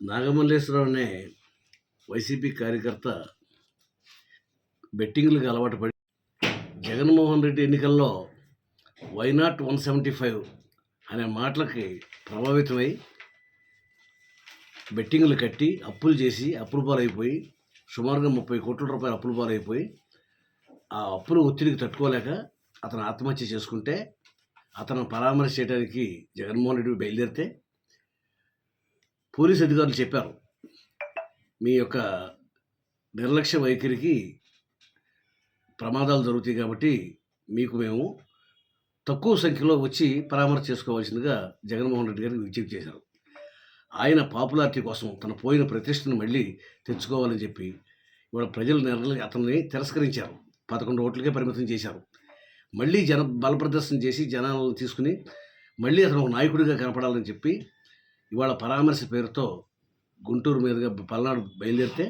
నాగమల్లేశ్వరరావు అనే వైసీపీ కార్యకర్త బెట్టింగ్లకు అలవాటు పడి జగన్మోహన్ రెడ్డి ఎన్నికల్లో వైనాట్ వన్ సెవెంటీ ఫైవ్ అనే మాటలకి ప్రభావితమై బెట్టింగ్లు కట్టి అప్పులు చేసి అప్పులు పాలైపోయి సుమారుగా ముప్పై కోట్ల రూపాయల అప్పులు పాలైపోయి ఆ అప్పులు ఒత్తిడికి తట్టుకోలేక అతను ఆత్మహత్య చేసుకుంటే అతను పరామర్శ చేయడానికి జగన్మోహన్ రెడ్డి బయలుదేరితే పోలీస్ అధికారులు చెప్పారు. మీ యొక్క నిర్లక్ష్య వైఖరికి ప్రమాదాలు జరుగుతాయి కాబట్టి మీకు మేము తక్కువ సంఖ్యలో వచ్చి పరామర్శ చేసుకోవాల్సిందిగా జగన్మోహన్ రెడ్డి గారికి విజ్ఞప్తి చేశారు. ఆయన పాపులారిటీ కోసం తన పోయిన ప్రతిష్టను మళ్ళీ తెచ్చుకోవాలని చెప్పి ఇవాళ ప్రజలు నిర్ల అతన్ని తిరస్కరించారు. పదకొండు ఓట్లకే పరిమితం చేశారు. మళ్ళీ జన బలప్రదర్శన చేసి జనాలను తీసుకుని మళ్ళీ అతను ఒక నాయకుడిగా కనపడాలని చెప్పి ఇవాళ పరామర్శ పేరుతో గుంటూరు మీదుగా పల్నాడు బయలుదేరితే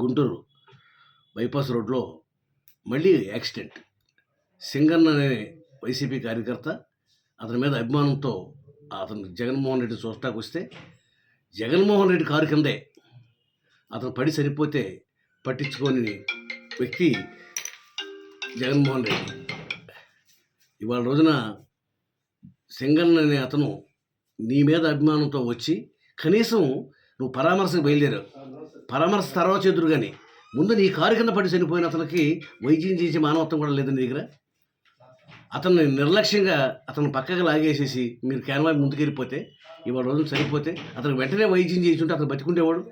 గుంటూరు బైపాస్ రోడ్లో మళ్ళీ యాక్సిడెంట్. సింగన్ అనే వైసీపీ కార్యకర్త అతని మీద అభిమానంతో అతను జగన్మోహన్ రెడ్డి చూస్తాకు వస్తే జగన్మోహన్ రెడ్డి కారు కిందే అతను పడి సరిపోతే పట్టించుకోని వ్యక్తి జగన్మోహన్ రెడ్డి. ఇవాళ రోజున సింగన్ అనే అతను నీ మీద అభిమానంతో వచ్చి కనీసం నువ్వు పరామర్శకు బయలుదేరావు. పరామర్శ తర్వాత చేదురు కానీ ముందు నీ కారు కింద పడి చనిపోయిన అతనికి వైద్యం చేసే మానవత్వం కూడా లేదు నీ దగ్గర? అతన్ని నిర్లక్ష్యంగా అతను పక్కకు లాగేసేసి మీరు క్యాన్వా ముందుకెళ్ళిపోతే ఇవాళ రోజున చనిపోతే అతను వెంటనే వైద్యం చేసి ఉంటే అతను బతికుండేవాడు?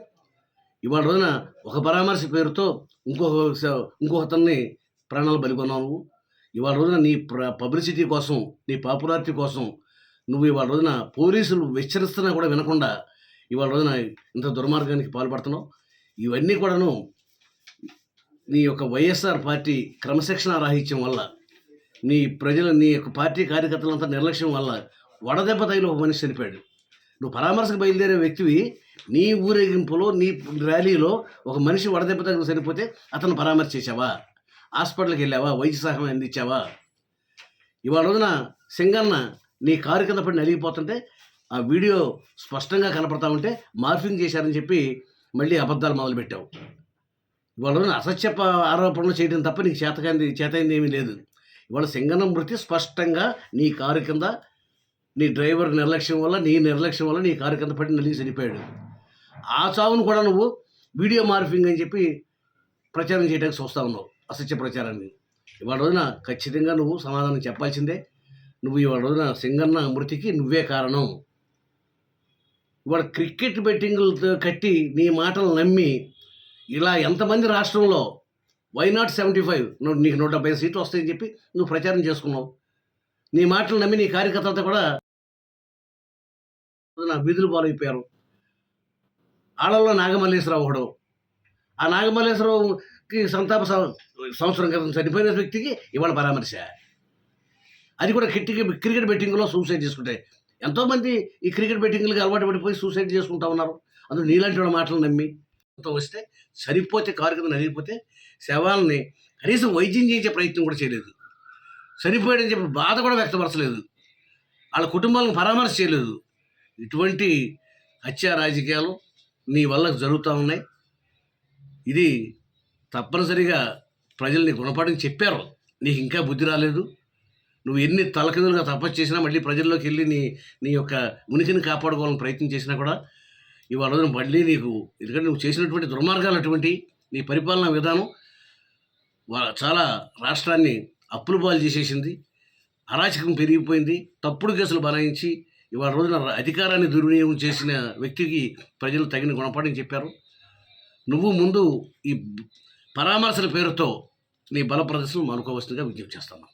ఇవాళ రోజున ఒక పరామర్శ పేరుతో ఇంకొక ఇంకొక అతన్ని ప్రాణాలు బలికొన్నావు? ఇవాళ రోజున నీ ప్ర పబ్లిసిటీ కోసం నీ పాపులారిటీ కోసం నువ్వు ఇవాళ రోజున పోలీసులు హెచ్చరిస్తున్నా కూడా వినకుండా ఇవాళ రోజున ఇంత దుర్మార్గానికి పాల్పడుతున్నావు. ఇవన్నీ కూడాను నీ యొక్క వైఎస్ఆర్ పార్టీ క్రమశిక్షణ రాహిత్యం వల్ల నీ ప్రజలు నీ యొక్క పార్టీ కార్యకర్తలంతా నిర్లక్ష్యం వల్ల వడదెబ్బ తగిలి ఒక మనిషి చనిపోయాడు. నువ్వు పరామర్శకు బయలుదేరే వ్యక్తివి నీ ఊరేగింపులో నీ ర్యాలీలో ఒక మనిషి వడదెబ్బ తగిలి చనిపోతే అతను పరామర్శ చేసావా హాస్పిటల్కి వెళ్ళావా? వైద్య సహాయం అందించావా? ఇవాళ రోజున సింగన్న నీ కారు కింద పడి నలిగిపోతుంటే ఆ వీడియో స్పష్టంగా కనపడతా ఉంటే మార్ఫింగ్ చేశారని చెప్పి మళ్ళీ అబద్ధాలు మొదలుపెట్టావు. ఇవాళ అసత్య ఆరోపణలు చేయడం తప్ప నీకు చేతకాంది చేతైంది ఏమీ లేదు. ఇవాళ సింగనం మృతి స్పష్టంగా నీ కారు కింద నీ డ్రైవర్ నిర్లక్ష్యం వల్ల నీ నిర్లక్ష్యం వల్ల నీ కారు కింద పడి నలిగి చనిపోయాడు. ఆ చావును కూడా నువ్వు వీడియో మార్ఫింగ్ అని చెప్పి ప్రచారం చేయడానికి చూస్తా ఉన్నావు అసత్య ప్రచారాన్ని. ఇవాళ రోజున ఖచ్చితంగా నువ్వు సమాధానం చెప్పాల్సిందే. నువ్వు ఇవాళ రోజున సింగన్న మృతికి నువ్వే కారణం. ఇవాళ క్రికెట్ బెట్టింగ్లతో కట్టి నీ మాటలు నమ్మి ఇలా ఎంతమంది రాష్ట్రంలో వై నాట్ సెవెంటీ ఫైవ్ నువ్వు నీకు నూట డెబ్బై సీట్లు వస్తాయని చెప్పి నువ్వు ప్రచారం చేసుకున్నావు. నీ మాటలు నమ్మి నీ కార్యకర్తలతో కూడా నా విధులు పాలైపోయారు. ఆడల్లో నాగమల్లేశ్వరరావు ఒకడు. ఆ నాగమల్లేశ్వరరావుకి సంతాప సంవత్సరం క్రితం చనిపోయిన వ్యక్తికి ఇవాళ పరామర్శ. అది కూడా కిట్టికి క్రికెట్ బెట్టింగ్లో సూసైడ్ చేసుకుంటాయి. ఎంతోమంది ఈ క్రికెట్ బెట్టింగ్లకి అలవాటు పడిపోయి సూసైడ్ చేసుకుంటా ఉన్నారు. అందులో నీలాంటి వాళ్ళ మాటలు నమ్మి వస్తే సరిపోతే కారు కింద నలిగిపోతే శవాలని కనీసం వైద్యం చేయించే ప్రయత్నం కూడా చేయలేదు. చనిపోయాడని చెప్పి బాధ కూడా వ్యక్తపరచలేదు. వాళ్ళ కుటుంబాలను పరామర్శ చేయలేదు. ఇటువంటి హత్యా రాజకీయాలు నీ వల్ల జరుగుతూ ఉన్నాయి. ఇది తప్పనిసరిగా ప్రజల్ని గుణపాఠం చెప్పారు. నీకు ఇంకా బుద్ధి రాలేదు. నువ్వు ఎన్ని తలకిందులుగా తపస్సు చేసినా మళ్ళీ ప్రజల్లోకి వెళ్ళి నీ నీ యొక్క ఉనికిని కాపాడుకోవాలని ప్రయత్నం చేసినా కూడా ఇవాళ రోజున మళ్ళీ నీకు ఎందుకంటే నువ్వు చేసినటువంటి దుర్మార్గాలు అటువంటి నీ పరిపాలనా విధానం చాలా రాష్ట్రాన్ని అప్పులు పాలు చేసేసింది అరాచకం పెరిగిపోయింది తప్పుడు కేసులు బనాయించి ఇవాళ రోజున అధికారాన్ని దుర్వినియోగం చేసిన వ్యక్తికి ప్రజలు తగిన గుణపాఠం చెప్పారు. నువ్వు ముందు ఈ పరామర్శల పేరుతో నీ బల ప్రదర్శన మానుకోవలసిందిగా విజ్ఞప్తి చేస్తాను.